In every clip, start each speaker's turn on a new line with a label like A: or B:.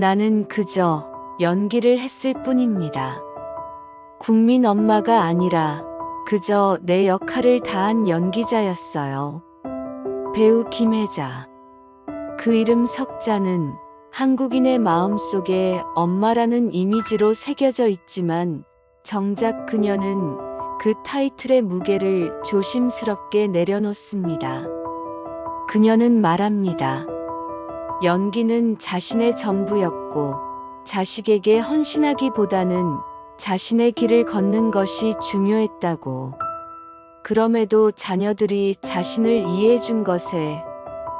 A: 나는 그저 연기를 했을 뿐입니다. 국민 엄마가 아니라 그저 내 역할을 다한 연기자였어요. 배우 김혜자. 그 이름 석자는 한국인의 마음속에 엄마라는 이미지로 새겨져 있지만 정작 그녀는 그 타이틀의 무게를 조심스럽게 내려놓습니다. 그녀는 말합니다. 연기는 자신의 전부였고 자식에게 헌신하기보다는 자신의 길을 걷는 것이 중요했다고. 그럼에도 자녀들이 자신을 이해해준 것에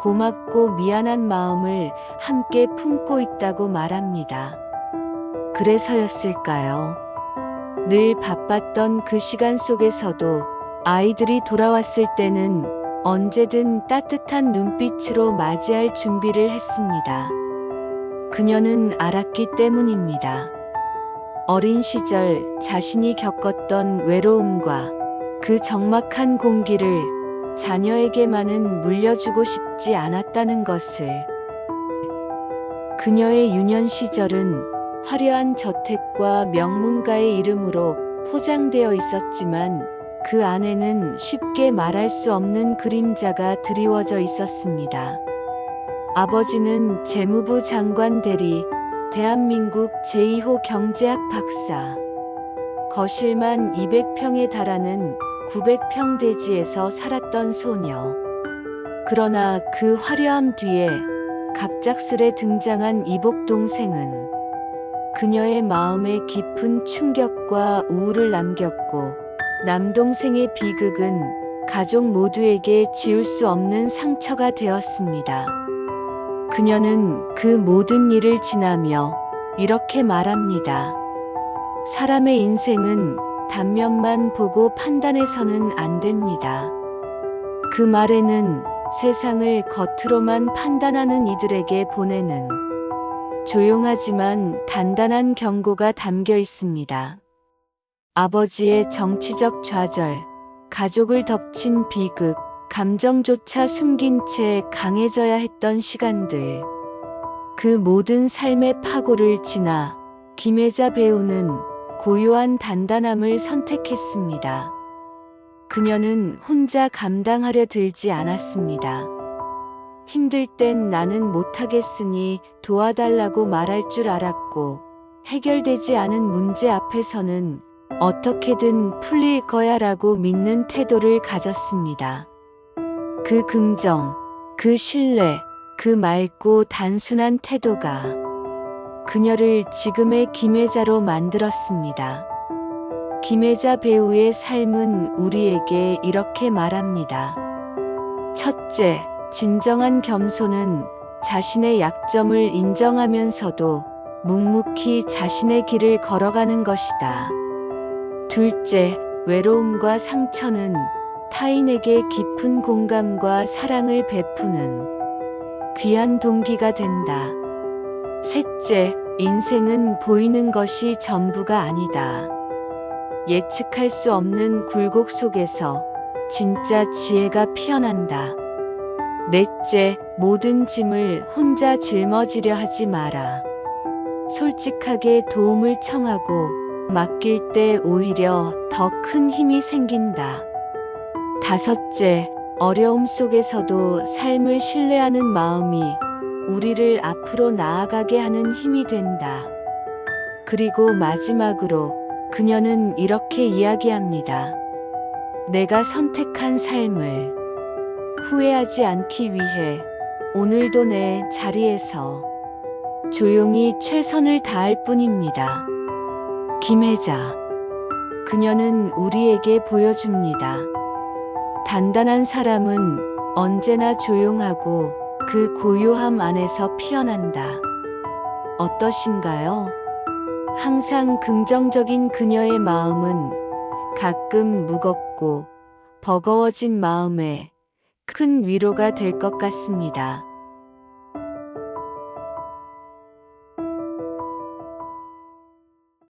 A: 고맙고 미안한 마음을 함께 품고 있다고 말합니다. 그래서였을까요? 늘 바빴던 그 시간 속에서도 아이들이 돌아왔을 때는 언제든 따뜻한 눈빛으로 맞이할 준비를 했습니다. 그녀는 알았기 때문입니다. 어린 시절 자신이 겪었던 외로움과 그 적막한 공기를 자녀에게만은 물려주고 싶지 않았다는 것을. 그녀의 유년 시절은 화려한 저택과 명문가의 이름으로 포장되어 있었지만 그 안에는 쉽게 말할 수 없는 그림자가 드리워져 있었습니다. 아버지는 재무부 장관 대리, 대한민국 제2호 경제학 박사. 거실만 200평에 달하는 900평 대지에서 살았던 소녀. 그러나 그 화려함 뒤에 갑작스레 등장한 이복 동생은 그녀의 마음에 깊은 충격과 우울을 남겼고 남동생의 비극은 가족 모두에게 지울 수 없는 상처가 되었습니다. 그녀는 그 모든 일을 지나며 이렇게 말합니다. 사람의 인생은 단면만 보고 판단해서는 안 됩니다. 그 말에는 세상을 겉으로만 판단하는 이들에게 보내는 조용하지만 단단한 경고가 담겨 있습니다. 아버지의 정치적 좌절, 가족을 덮친 비극, 감정조차 숨긴 채 강해져야 했던 시간들. 그 모든 삶의 파고를 지나 김혜자 배우는 고요한 단단함을 선택했습니다. 그녀는 혼자 감당하려 들지 않았습니다. 힘들 땐 나는 못하겠으니 도와달라고 말할 줄 알았고, 해결되지 않은 문제 앞에서는 어떻게든 풀릴 거야 라고 믿는 태도를 가졌습니다. 그 긍정, 그 신뢰, 그 맑고 단순한 태도가 그녀를 지금의 김혜자로 만들었습니다. 김혜자 배우의 삶은 우리에게 이렇게 말합니다. 첫째, 진정한 겸손은 자신의 약점을 인정하면서도 묵묵히 자신의 길을 걸어가는 것이다. 둘째, 외로움과 상처는 타인에게 깊은 공감과 사랑을 베푸는 귀한 동기가 된다. 셋째, 인생은 보이는 것이 전부가 아니다. 예측할 수 없는 굴곡 속에서 진짜 지혜가 피어난다. 넷째, 모든 짐을 혼자 짊어지려 하지 마라. 솔직하게 도움을 청하고 맡길 때 오히려 더 큰 힘이 생긴다. 다섯째, 어려움 속에서도 삶을 신뢰하는 마음이 우리를 앞으로 나아가게 하는 힘이 된다. 그리고 마지막으로 그녀는 이렇게 이야기합니다. 내가 선택한 삶을 후회하지 않기 위해 오늘도 내 자리에서 조용히 최선을 다할 뿐입니다. 김혜자. 그녀는 우리에게 보여줍니다. 단단한 사람은 언제나 조용하고 그 고요함 안에서 피어난다. 어떠신가요? 항상 긍정적인 그녀의 마음은 가끔 무겁고 버거워진 마음에 큰 위로가 될 것 같습니다.